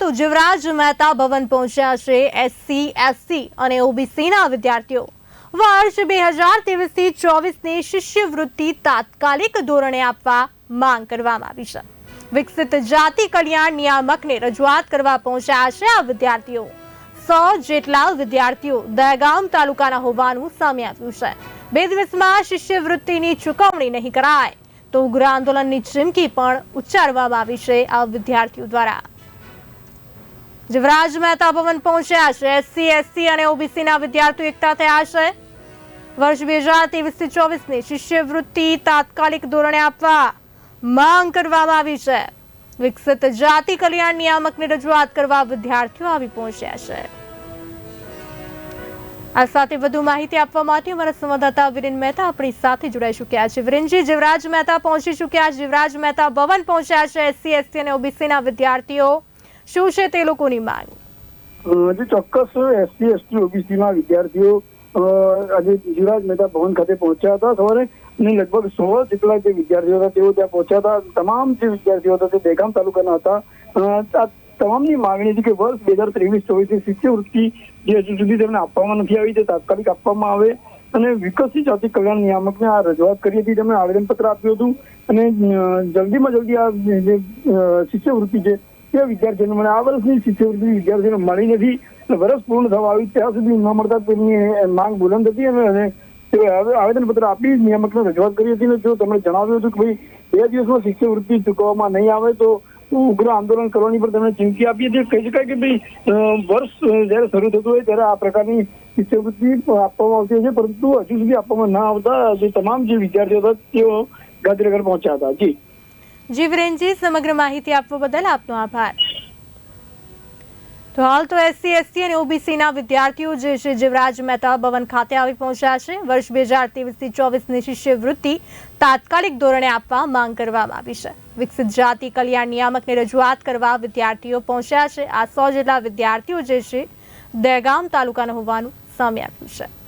તો જીવરાજ મહેતા ભવન પહોંચ્યા છે એસસી એસસી અને ઓબીસીના વિદ્યાર્થીઓ. વર્ષ બે હજાર ત્રેવીસથી ચોવીસની શિષ્યવૃત્તિ તાત્કાલિક ધોરણે આપવા માંગ કરવામાં આવી છે. વિકસિત જાતિ કલ્યાણ નિયામકને રજૂઆત કરવા પહોંચ્યા છે આ વિદ્યાર્થીઓ. સો જેટલા વિદ્યાર્થીઓ દહેગામ તાલુકાના હોવાનું સામે આવ્યું છે. બે દિવસમાં શિષ્યવૃત્તિની ચૂકવણી નહીં કરાય તો ઉગ્ર આંદોલનની ચીમકી પણ ઉચ્ચારવામાં આવી છે આ વિદ્યાર્થીઓ દ્વારા. જીવરાજ મહેતા ભવન પહોંચ્યા છે. એસસી એસટી અને ઓબીસીના વિદ્યાર્થીઓ એકઠા થયા છે. વર્ષ બે હજાર ત્રેવીસથી ચોવીસની શિષ્યવૃત્તિ તાત્કાલિક ધોરણે આપવા માંગ કરવામાં આવી છે. વિકસિત જાતિ કલ્યાણ નિયામકની રજૂઆત કરવા વિદ્યાર્થીઓ આવી પહોંચ્યા છે. આ સાથે વધુ માહિતી આપવા માટે અમારા સંવાદદાતા વિરેન મહેતા આપણી સાથે જોડાઈ ચૂક્યા છે. વિરેનજી, જીવરાજ મહેતા પહોંચી ચૂક્યા જીવરાજ મહેતા ભવન પહોંચ્યા છે. એસસી એસટી અને ઓબીસીના વિદ્યાર્થીઓ શું છે તે લોકોની માંગ? ચોક્કસ એસસી એસટી ઓબીસી ના વિદ્યાર્થીઓ આજે જીવરાજ મહેતા ભવન ખાતે પહોંચ્યા હતા. સવારે અને લગભગ સો જેટલા જે વિદ્યાર્થીઓ હતા તેઓ ત્યાં પહોંચ્યા હતા. તમામ જે વિદ્યાર્થીઓ હતા તે દહેગામ તાલુકાના હતા. તમામની માંગણી હતી કે વર્ષ બે હજાર ત્રેવીસ ચોવીસની શિષ્યવૃત્તિ જે હજુ સુધી તેમને આપવામાં નથી આવી તે તાત્કાલિક આપવામાં આવે અને વિકસિત જાતિ કલ્યાણ નિયામકને આ રજૂઆત કરી હતી. તેમણે આવેદનપત્ર આપ્યું હતું અને જલ્દીમાં જલ્દી આ જે, શિષ્યવૃત્તિ છે તે વિદ્યાર્થીઓને મને આ વર્ષની શિષ્યવૃત્તિ વિદ્યાર્થીઓને મળી નથી. અને વર્ષ પૂર્ણ થવા આવ્યું ત્યાં સુધી ન મળતા તેમની માંગ બુલંદ હતી અને આવેદનપત્ર આપી નિયામકને રજૂઆત કરી હતી અને જો તમને જણાવ્યું હતું કે ભાઈ, બે દિવસમાં શિષ્યવૃત્તિ ચૂકવવામાં નહીં આવે તો ઉગ્ર આંદોલન કરવાની પણ તમને ચીમકી આપી હતી. કહી શકાય કે ભાઈ વર્ષ જયારે શરૂ થતું હોય ત્યારે આ પ્રકારની શિષ્યવૃત્તિ આપવામાં આવતી છે. પરંતુ હજુ સુધી આપવામાં ના આવતા જે તમામ જે વિદ્યાર્થીઓ હતા, તેઓ ગાંધીનગર પહોંચ્યા હતા. જી. જી વિરેનજી, સમગ્ર માહિતી આપવા બદલ આપનો આભાર. તો હાલ તો એસસી, એસટી અને ઓબીસીના વિદ્યાર્થીઓ જે છે જીવરાજ મહેતા ભવન ખાતે આવી પહોંચ્યા છે. વર્ષ બે હજાર ત્રેવીસથી ચોવીસની શિષ્યવૃત્તિ તાત્કાલિક ધોરણે આપવા માંગ કરવામાં આવી છે. વિકસિત જાતિ કલ્યાણ નિયામકની રજૂઆત કરવા વિદ્યાર્થીઓ પહોંચ્યા છે. આ સો જેટલા વિદ્યાર્થીઓ જે છે દહેગામ તાલુકાના હોવાનું સામે આવ્યું છે.